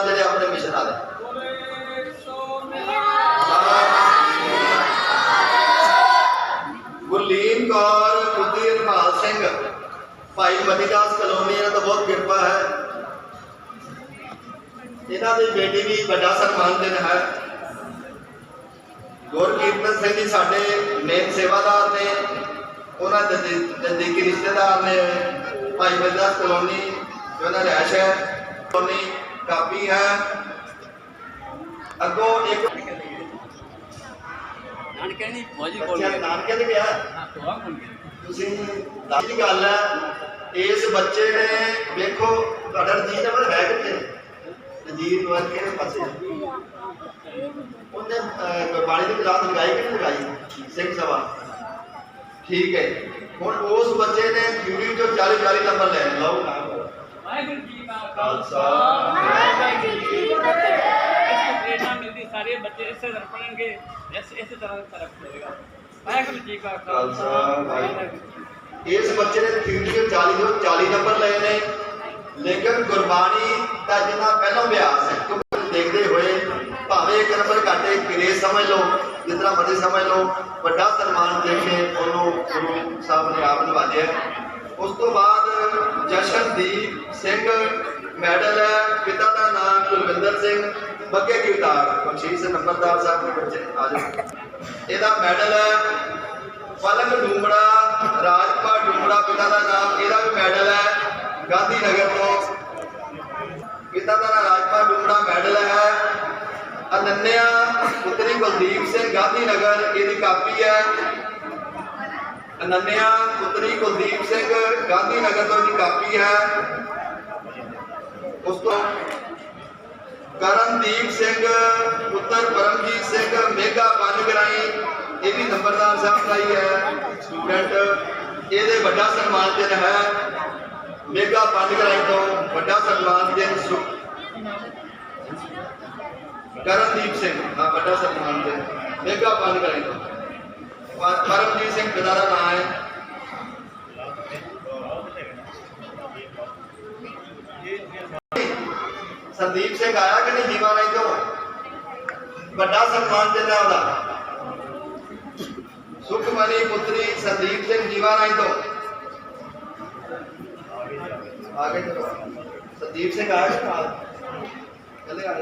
ਸਰਦਾਰ ਜਿਹੜੇ ਆਪਣੇ ਮਿਸ਼ਨ ਵਾਲੇ। ਗੁਰਲੀਨ ਕੌਰ ਕੁਲਦੀਪ ਹਰਪਾਲ ਸਿੰਘ। ਭਾਈ ਮਨੀਦਾਸ ਕਲੋਨੀ ਇਹਨਾਂ ਦਾ ਬਹੁਤ ਕਿਰਪਾ ਹੈ। ਇਹਨਾਂ ਦੀ ਬੇਟੀ ਵੀ ਵੱਡਾ ਸਨਮਾਨ ਦਿਨ ਹੈ। ਗੁਰਕੀਰਤਨ ਸਿੰਘ ਜੀ ਸਾਡੇ ਮੇਨ ਸੇਵਾਦਾਰ ਨੇ, ਉਹਨਾਂ ਦੇ ਨਜ਼ਦੀਕੀ ਰਿਸ਼ਤੇਦਾਰ ਨੇ। ਭਾਈ ਮਨੀਦਾਸ ਕਲੋਨੀ, ਜੋ ਉਹਨਾਂ ਰਹਿਸ਼ ਹੈ, ਕਲੋਨੀ ਕਾਪੀ ਹੈ। ਅੱਗੋਂ ਇੱਕ ਨਾਨਕੇ ਨਹੀਂ ਫੌਜੀ ਕੋਲ ਨਾਨਕੇ ਦੇ ਗਿਆ ਤੋਂ ਤੁਸੀਂ ਦੱਸ ਗੱਲ ਹੈ ਇਸ ਬੱਚੇ ਨੇ ਵੇਖੋ ਤੁਹਾਡਾ ਰਜੀਤ ਨੰਬਰ ਹੈ ਕਿੱਥੇ? ਰਜੀਤ ਨੰਬਰ ਕਿਹੜੇ ਪਾਸੇ? ਉਹਨੇ ਗੁਰਬਾਣੀ ਦੀ ਕਲਾਸ ਲਗਾਈ ਕਿ ਨਹੀਂ ਲਗਾਈ? ਸਿੰਘ ਸਭਾ। ਠੀਕ ਹੈ ਹੁਣ ਉਸ ਬੱਚੇ ਨੇ ਥਿਊਰੀ ਚੋਂ 40 40 ਨੰਬਰ ਲੈ ਲਓ। ਵਾਹਿਗੁਰੂ ਖਾਲਸਾ। ਵਾਹਿਗੁਰੂ ਜੀ ਕੀ ਫਤਿਹ। ਇਸ ਪ੍ਰੇਰਣਾ ਮਿਲਦੀ ਸਾਰੇ ਬੱਚੇ ਇਸੇ ਤਰ੍ਹਾਂ ਪੜਨਗੇ ਇਸ ਇਸੇ ਤਰ੍ਹਾਂ ਤਰਫ ਹੋਏਗਾ ਵਾਹਿਗੁਰੂ ਜੀ ਕਾ ਖਾਲਸਾ। ਵਾਹਿਗੁਰੂ ਇਸ ਬੱਚੇ ਨੇ ਚੋਂ 40 ਤੋਂ 40 ਨੰਬਰ ਲਏ ਨੇ। ਲੇਕਿਨ ਗੁਰਬਾਣੀ ਦਾ ਜਿੰਨਾ ਪਹਿਲਾਂ ਅਭਿਆਸ ਹੈ ਕਿਉਂਕਿ ਦੇਖਦੇ ਹੋਏ ਭਾਵੇਂ ਇੱਕ ਨੰਬਰ ਘਾਟੇ ਕਿਰੇ ਸਮਝ ਲਓ। ਜਿਤਨਾ ਮਰਜ਼ੀ ਸਮਝ ਲਓ। ਵੱਡਾ ਸਨਮਾਨ ਦੇ ਕੇ ਉਹਨੂੰ ਗੁਰੂ ਸਾਹਿਬ ਨੇ ਆਪ ਨਵਾਜਿਆ ਉਸ ਤੋਂ ਬਾਅਦ ਜਸ਼ਨਦੀਪ ਸਿੰਘ ਮੈਡਲ ਹੈ, ਪਿਤਾ ਦਾ ਨਾਮ ਕੁਲਵਿੰਦਰ ਸਿੰਘ, ਬੱਗੇ ਕਿਰਦਾਰ ਬਖਸ਼ੀਸ਼ ਨੰਬਰਦਾਰ ਸਾਹਿਬ ਦੇ ਬੱਚੇ, ਆ ਜਾਓ। ਇਹਦਾ ਮੈਡਲ ਹੈ ਪਲਕ ਡੂਮੜਾ ਰਾਜਪਾਲ ਡੂਮੜਾ ਪਿਤਾ ਦਾ ਨਾਮ, ਇਹਦਾ ਵੀ ਮੈਡਲ ਹੈ ਗਾਂਧੀ ਨਗਰ ਤੋਂ। ਪਿਤਾ ਦਾ ਨਾਮ ਰਾਜਪਾਲ ਡੂਮੜਾ ਮੈਡਲ ਹੈ। ਅਨੰਨਿਆ, ਪੁੱਤਰੀ ਕੁਲਦੀਪ ਸਿੰਘ ਗਾਂਧੀ ਨਗਰ ਇਹਦੀ ਕਾਪੀ ਹੈ। ਅਨੰਨਿਆ, ਪੁੱਤਰੀ ਕੁਲਦੀਪ ਸਿੰਘ ਗਾਂਧੀ ਨਗਰ ਤੋਂ ਇਹਦੀ ਕਾਪੀ ਹੈ। ਉਸ ਤੋਂ ਕਰਨਦੀਪ ਸਿੰਘ ਪੁੱਤਰ ਪਰਮਜੀਤ ਸਿੰਘ ਮੇਗਾ ਪੰਜਗਰਾਈ ਇਹ ਵੀ ਨੰਬਰਦਾਰ ਸਾਹਿਬ ਦਾ ਹੀ ਹੈ ਸਟੂਡੈਂਟ ਇਹਦੇ ਵੱਡਾ ਸਨਮਾਨ ਦਿਨ ਹੈ ਮੇਗਾ ਪੰਜਗਰਾਈ ਤੋਂ ਵੱਡਾ ਸਨਮਾਨ ਦਿਨ ਸੁ ਕਰਨਦੀਪ ਸਿੰਘ ਹਾਂ ਵੱਡਾ ਸਨਮਾਨ ਦਿਨ ਮੇਗਾ ਪੰਜਗਰਾਈ ਤੋਂ ਪਰ- ਪਰਮਜੀਤ ਸਿੰਘ ਪਿਤਾ ਦਾ ਨਾਮ ਹੈ ਸੰਦੀਪ ਸਿੰਘ ਆਇਆ ਕਿ ਨਹੀਂ? ਜੀਵਾ ਨਹੀਂ ਤੋਂ ਵੱਡਾ ਸਨਮਾਨ ਦਿੰਦਾ ਉਹਦਾ। ਸੁਖਮਨੀ ਪੁੱਤਰੀ ਸੰਦੀਪ ਸਿੰਘ ਜੀਵਾ ਨਹੀਂ ਤੋਂ। ਆਗੇ ਚਲੋ ਸੰਦੀਪ ਸਿੰਘ ਆਇਆ ਕਿ ਨਾਲ। ਚਲੇ ਆ